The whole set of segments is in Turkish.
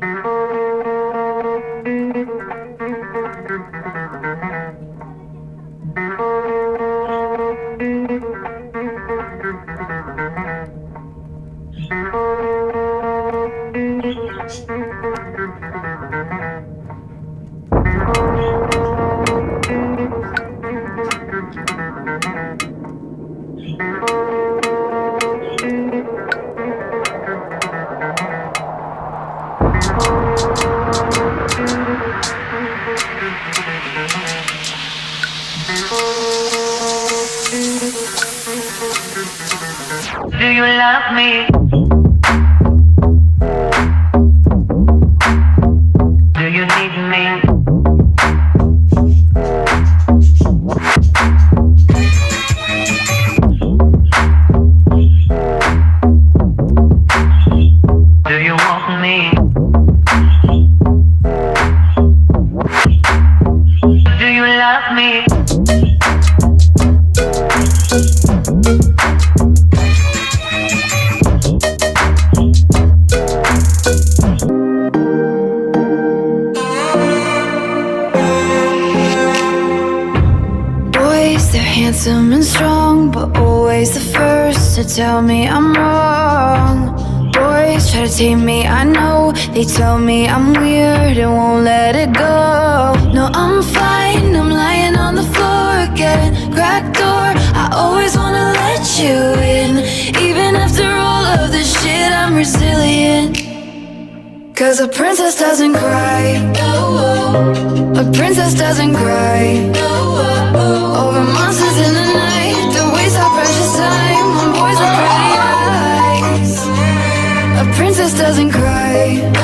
Mm-hmm. Do you love me? Handsome and strong, but always the first to tell me I'm wrong. Boys try to tame me, I know. They tell me I'm weird and won't let it go. No, I'm fine, I'm lying on the floor again. Cracked door, I always wanna let you in. Even after all of this shit, I'm resilient. Cause a princess doesn't cry. A princess doesn't cry. Over monsters in the night that waste our precious time on boys with pretty eyes. A princess doesn't cry.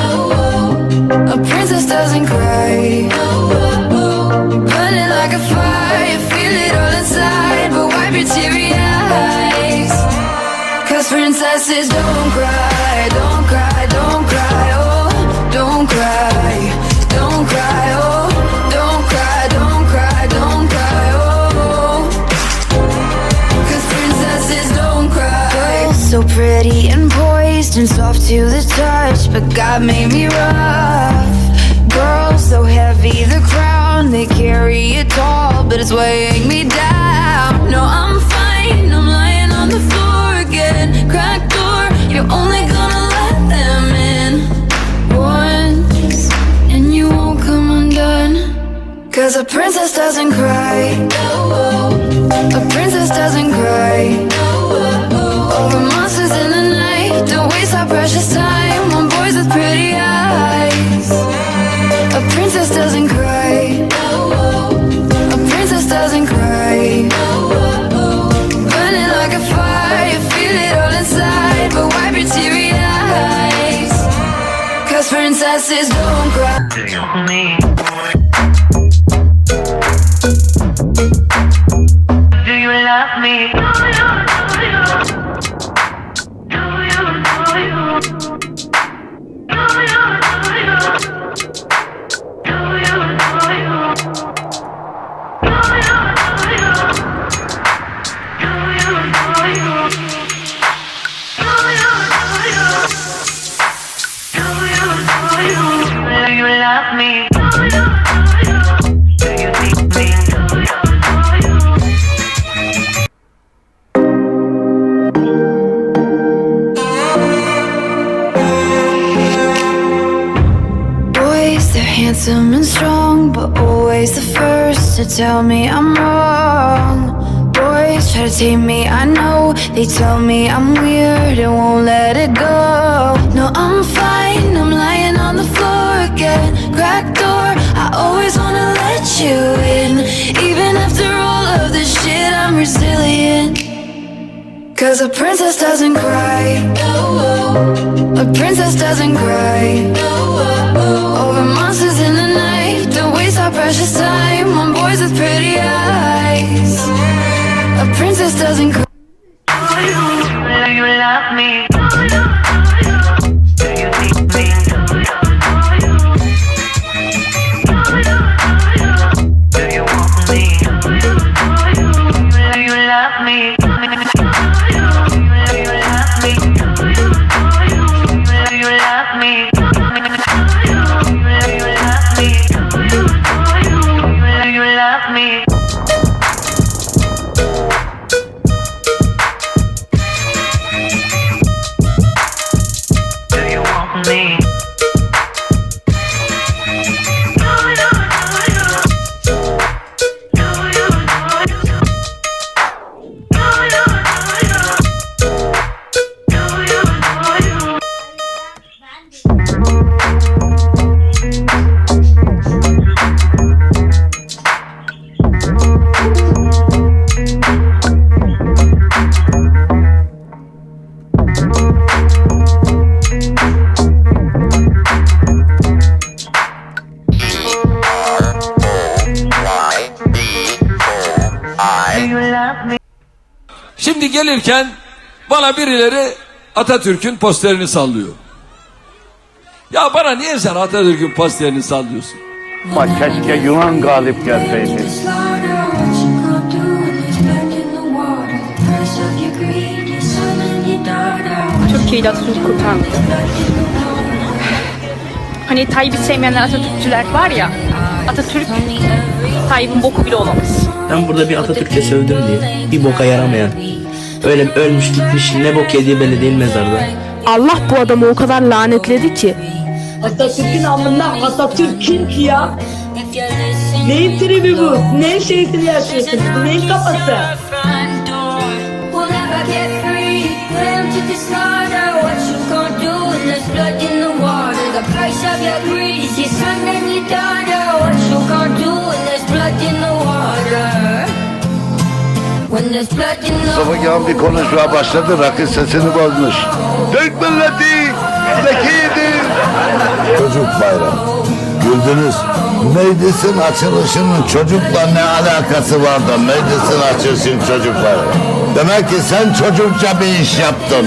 So pretty and poised and soft to the touch, but God made me rough. Girls so heavy, the crown they carry it tall, but it's weighing me down. No, I'm fine, I'm lying on the floor again. Cracked door, you're only gonna let them in once, and you won't come undone. Cause a princess doesn't cry. A This is handsome and strong, but always the first to tell me I'm wrong. Boys try to tame me, I know. They tell me I'm weird and won't let it go. No, I'm fine, I'm lying on the floor again. Cracked door, I always wanna let you in. Even after all of this shit, I'm resilient. Cause a princess doesn't cry. A princess doesn't cry. Uh, uh. Precious time on boys with pretty eyes. A princess doesn't Şimdi gelirken bana birileri Atatürk'ün posterini sallıyor. Ya bana niye sen Atatürk'ün posterini sallıyorsun? Ama keşke Yunan galip gelseydi. Türkiye'yi de Atatürk kurtarmadı. Hani Tayyip'i sevmeyenler Atatürkçüler var ya, Atatürk Tayyip'in boku bile olamaz. Ben burada bir Atatürkçe sövdüm diye. Bir boka yaramayan. Öyle ölmüş gitmiş ne bok yediği belli değil mezarda. Allah bu adamı o kadar lanetledi ki Atatürk'ün amında Atatürk kim ki ya? Neyin tribi bu? Neyin şeysini yaşıyorsun? Bu neyin kafası? Your son and your daughter. What you gonna do when there's blood in the water? Mustafa Kemal bir konuşmaya başladı, rakı sesini bozmuş. Türk milleti zekidir. Çocuk bayramı. Güldünüz. Meclisin açılışının çocukla ne alakası var da meclisin açılışın çocuk bayramı. Demek ki sen çocukça bir iş yaptın.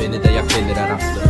Beni de yak deliren aklı